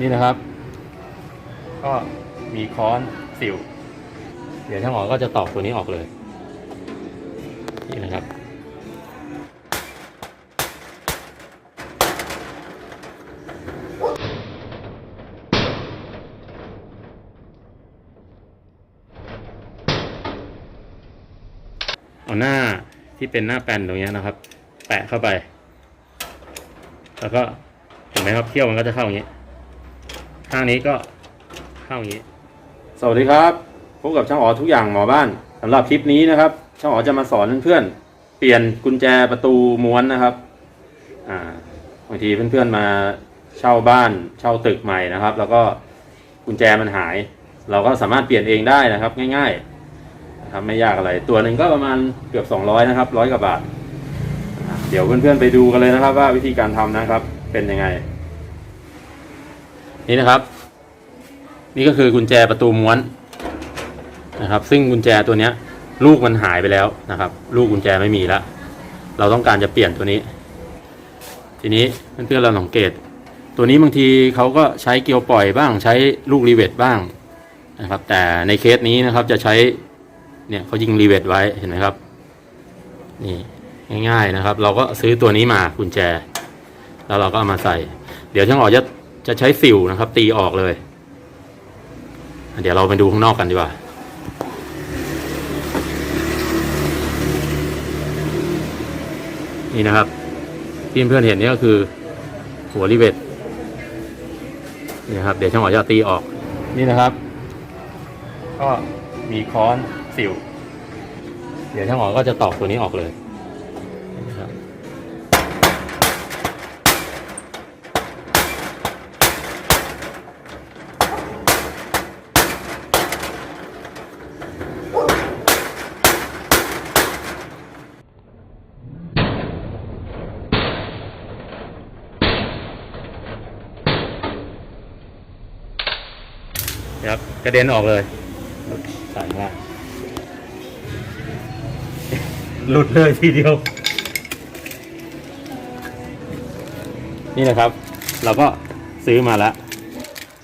นี่นะครับ ก็มีค้อนสิว เดี๋ยวช่างหมอก็จะตอกตัวนี้ออกเลย นี่นะครับ เอาหน้าที่เป็นหน้าแปนตรงนี้นะครับ แปะเข้าไป แล้วก็เห็นไหมครับเขี้ยวมันก็จะเข้าอย่างนี้ ข้างนี้ก็เข้าอย่างนี้ สวัสดีครับพบกับช่างอ๋อทุกอย่างหมอบ้านสำหรับคลิปนี้นะครับ ช่างอ๋อจะมาสอนเพื่อนๆเปลี่ยนกุญแจประตูม้วนนะครับอ่าบางทีเพื่อนๆมาเช่าบ้านเช่าตึกใหม่นะครับ แล้วก็กุญแจมันหาย เราก็สามารถเปลี่ยนเองได้นะครับ ง่ายๆนะครับไม่ยากอะไรตัวหนึ่งก็ประมาณเกือบ200นะครับร้อยกว่าบาทอ่าเดี๋ยวเพื่อนๆไปดูกันเลยนะครับ ว่าวิธีการทำนะครับเป็นยังไง นี่นะครับ นี่ก็คือกุญแจประตูม้วนนะครับ ซึ่งกุญแจตัวเนี้ย ลูกมันหายไปแล้วนะครับ ลูกกุญแจไม่มีแล้วเราต้องการจะเปลี่ยนตัวนี้ ทีนี้เพื่อนๆเราสังเกต ตัวนี้บางทีเขาก็ใช้เกลียวปล่อยบ้างใช้ลูกรีเวทบ้างนะครับ แต่ในเคสนี้นะครับจะใช้เนี่ยเขายิงรีเวทไว้เห็นไหมครับ นี่ง่ายๆนะครับ เราก็ซื้อตัวนี้มากุญแจ แล้วเราก็เอามาใส่ เดี๋ยวช่างออกจะ จะใช้สิวนะครับ ตีออกเลย เดี๋ยวเราไปดูข้างนอกกันดีกว่านี่นะครับที่เพื่อนเห็นนี่ก็คือ หัวรีเวทนี่นะครับ เดี๋ยวช่างหมอจะตีออก นี่นะครับ ก็มีค้อนสิว เดี๋ยวช่างหมอก็จะตอกตัวนี้ออกเลยนะครับ นะครับกระเด็นออกเลยใส่มากหลุดเลยทีเดียว นี่นะครับ เราก็ซื้อมาแล้ว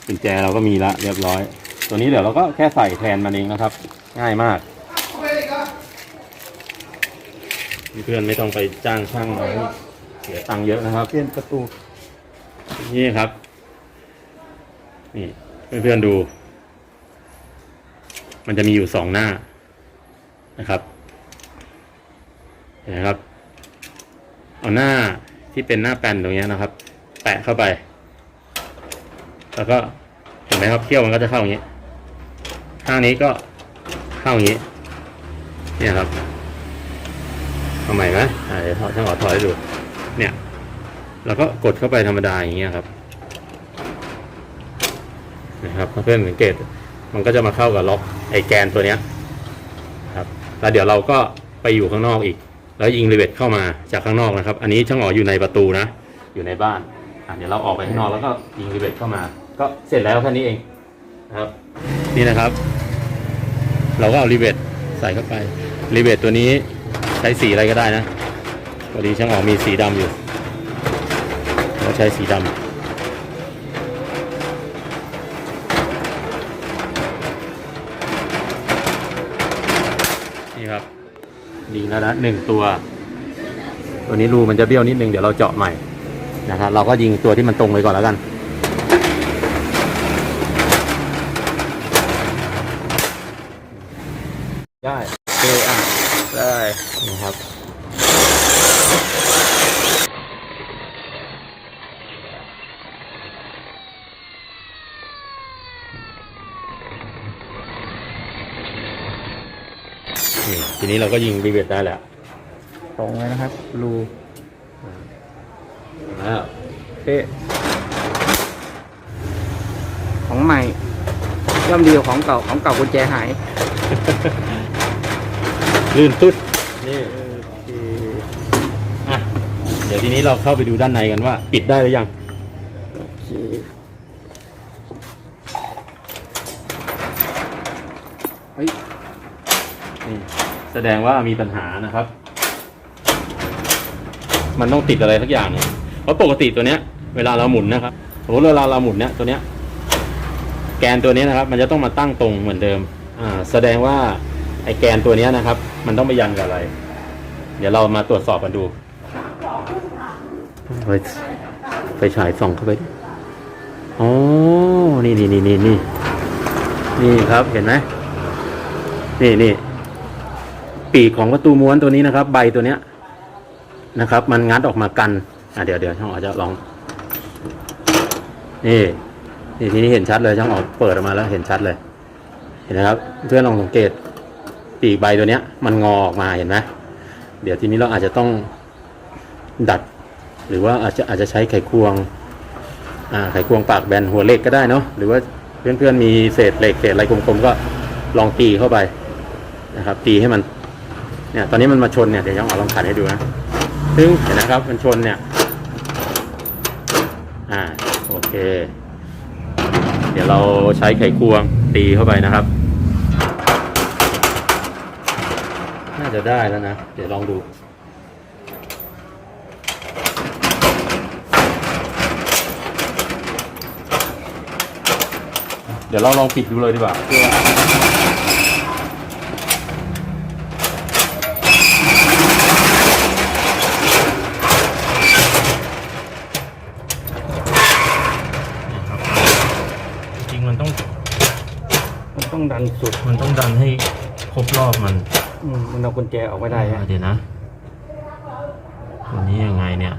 กุญแจเราก็มีละเรียบร้อย ตัวนี้เดี๋ยวเราก็แค่ใส่แทนมันเองนะครับ ง่ายมากเพื่อนๆไม่ต้องไปจ้างช่างมาให้เสียตังค์เยอะนะครับ เปลี่ยนประตู นี่ครับ นี่เพื่อนๆดู มันจะมีอยู่สองหน้านะครับเห็นไหมครับ เอาหน้าที่เป็นหน้าแปนตรงนี้นะครับ แปะเข้าไป แล้วก็เห็นไหมครับเขี้ยวมันก็จะเข้าอย่างนี้ข้างนี้ก็เข้าอย่างนี้เนี่ยครับเอาใหม่ไหมเดี๋ยวช่างขอถอยดู เนี่ย แล้วก็กดเข้าไปธรรมดาอย่างเงี้ยครับนะครับเพื่อนสังเกตมันก็จะมาเข้ากับล็อก ไอแกนตัวเนี้ยครับแล้วเดี๋ยวเราก็ไปอยู่ข้างนอกอีก แล้วยิงรีเวทเข้ามาจากข้างนอกนะครับ อันนี้ช่างอ๋ออยู่ในประตูนะ อยู่ในบ้านอะเดี๋ยวเราออกไปข้างนอกแล้วก็ยิงรีเวทเข้ามา ก็เสร็จแล้วแค่นี้เองนะครับ นี่นะครับ เราก็เอารีเวทใส่เข้าไปรีเวทตัวนี้ใช้สีอะไรก็ได้นะพอดีช่างอ๋อมีสีดำอยู่เราใช้สีดำ นี่ครับ ดีแล้วนะหนึ่งตัว ตัวนี้รูมันจะเบี้ยวนิดนึงเดี๋ยวเราเจาะใหม่นะครับเราก็ยิงตัวที่มันตรงไปก่อนแล้วกันได้เอเคอะได้นะครับ นี่ทีนี้เราก็ยิงรีเวทได้แล้วตรงเลยนะครับ รูแล้วเป๊ะของใหม่ย่อมดีกว่าของเก่าของเก่ากุญแจหาย ลื่นตุ๊ดนี่โอเคอะเดี๋ยวทีนี้เราเข้าไปดูด้านในกันว่า ปิดได้หรือยังโอเคเฮ้ยนี่ แสดงว่ามีปัญหานะครับ มันต้องติดอะไรสักอย่างหนึ่งเพราะปกติตัวเนี้ย เวลาเราหมุนนะครับสมมติเวลาเราหมุนเนี้ยตัวเนี้ย แกนตัวนี้นะครับ มันจะต้องมาตั้งตรงเหมือนเดิม อ่า แสดงว่าไอ้แกนตัวเนี้ยนะครับ มันต้องไปยันกับอะไร เดี๋ยวเรามาตรวจสอบกันดูไปไปฉายส่องเข้าไปอ๋อนี่นี่นี่นี่นี่นี่ครับเห็นไหมนี่นี่ ปีกของประตูม้วนตัวนี้นะครับ ใบตัวเนี้ยนะครับ มันงัดออกมากันอะเดี๋ยวเดี๋ยวช่างอ๋อจะลองนี่นี่ทีนี้เห็นชัดเลยช่างอ๋อเปิดออกมาแล้วเห็นชัดเลย เห็นไหมครับเพื่อนลองสังเกตปีกใบตัวเนี้ย มันงอออกมาเห็นไหมเดี๋ยวทีนี้เราอาจจะต้องดัด หรือว่าอาจจะอาจจะใช้ไขควงอ่าไขควงปากแบนหัวเหล็กก็ได้เนาะหรือว่าเพื่อนๆมีเศษเหล็กเศษอะไรกลมๆก็ลองตีเข้าไปนะครับ ตีให้มัน เนี่ยตอนนี้มันมาชนเนี่ยเดี๋ยวช่างอ๋อลองขัดให้ดูนะซึ่งเห็นนะครับมันชนเนี่ยอ่าโอเค เดี๋ยวเราใช้ไขควงตีเข้าไปนะครับ น่าจะได้แล้วนะ เดี๋ยวลองดูเดี๋ยวเราลองปิดดูเลยดีกว่าเพื่อจริงมันต้อง มัน ต้องดันสุดมันต้องดันให้ครบรอบมันอืมมันเอากุญแจออกไม่ได้ฮะเดี๋ยวนะตัวนี้ยังไงเนี่ย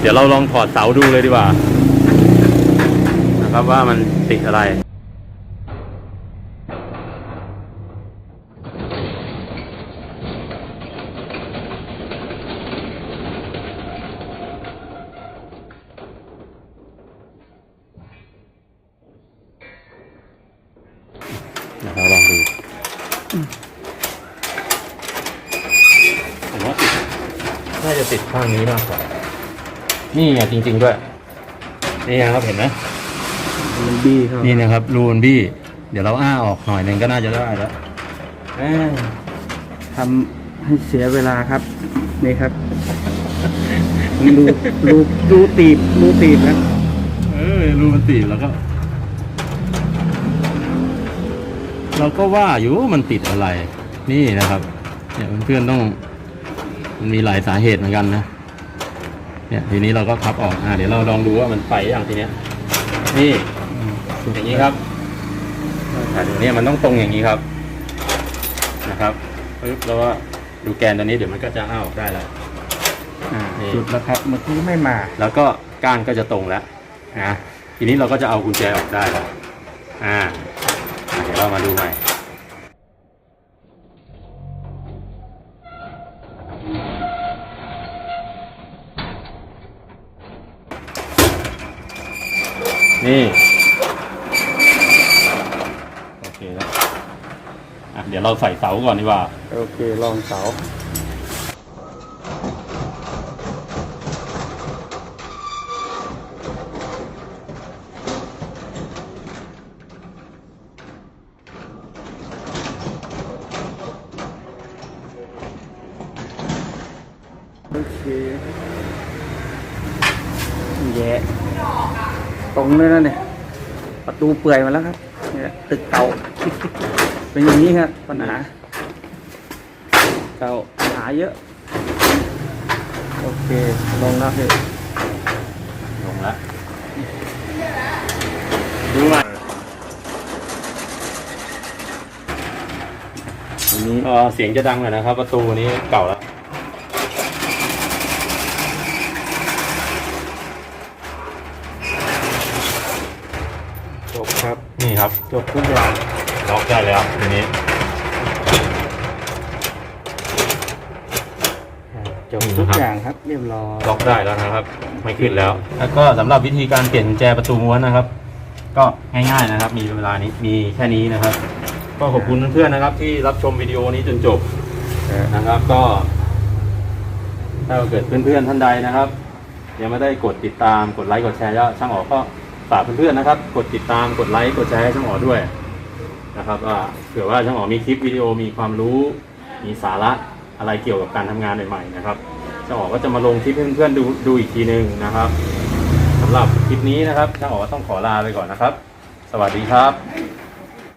เดี๋ยวเราลองถอดเสาดูเลยดีกว่านะครับว่ามันติดอะไร นะครับลองดูผมว่าติดน่าจะ ติดข้างนี้มากกว่า นี่ไงจริง ๆ ด้วย นี่ไงครับเห็นไหมมันบี้เข้านี่นะครับ รูนบี้ เดี๋ยวเราอ้าออกหน่อยหนึ่งก็น่าจะได้แล้วเอ้ยทำให้เสียเวลาครับ นี่ครับรูรูรูตีบรูตีบนะเออรูมันติดแล้วก็ เราก็ว่าอยู่ว่ามันติดอะไร นี่นะครับ เนี่ยเพื่อนๆต้อง มันมีหลายสาเหตุเหมือนกันนะ เนี่ยทีนี้เราก็พับออกอ่าเดี๋ยวเราลองดูว่ามันไปอย่างทีเนี้ย นี่อย่างนี้ครับอ่าเดี๋ยวนี้มันต้องตรงอย่างนี้ครับ นะครับปึ๊บแล้วก็ดูแกนตัวนี้เดี๋ยวมันก็จะอ้าออกได้แล้วอ่านี่สุดแล้วครับเมื่อกี้ไม่มา แล้วก็ก้านก็จะตรงแล้วนะทีนี้เราก็จะเอากุญแจออกได้แล้วอ่า เดี๋ยวเรามาดูใหม่ นี่ โอเคแล้วอะเดี๋ยวเราใส่เสาก่อนดีกว่า โอเค ลองเสา ตรงเลยนะเนี่ย ประตูเปื่อยมาแล้วครับเนี่ยตึกเก่า เป็นอย่างนี้ครับปัญหา เก่าปัญหาเยอะ โอเคลงแล้วพี่ลงแล้วดูใหม่อันนี้เออเสียงจะดังหน่อยนะครับ ประตูนี้เก่าแล้ว จบ ครับนี่ครับจบทุกอย่างล็อกได้แล้วทีนี้จบทุกอย่างครับเรียบร้อยล็อกได้แล้วนะครับ ไม่ขึ้นแล้ว แล้วก็สำหรับวิธีการเปลี่ยนกุญแจประตูม้วนนะครับ ก็ง่ายๆนะครับ มีเวลานี้มีแค่นี้นะครับ ก็ขอบคุณเพื่อนๆนะครับ ที่รับชมวิดีโอนี้จนจบเออนะครับก็ ถ้าเกิดเพื่อนๆท่านใดนะครับ ยังไม่ได้กดติดตามกดไลค์กดแชร์ก็ช่างอ๋อก็ ฝากเพื่อนๆนะครับ กดติดตามกดไลค์กดแชร์ให้ช่างอ๋อด้วยนะครับว่าเผื่อว่าช่างอ๋อมีคลิปวิดีโอมีความรู้มีสาระอะไรเกี่ยวกับการทำงานใหม่ๆนะครับช่างอ๋อก็จะมาลงคลิปให้เพื่อนๆดูดูอีกทีหนึ่งนะครับสำสำหรับคลิปนี้นะครับช่างอ๋อต้องขอลาไปก่อนนะครับ สวัสดีครับ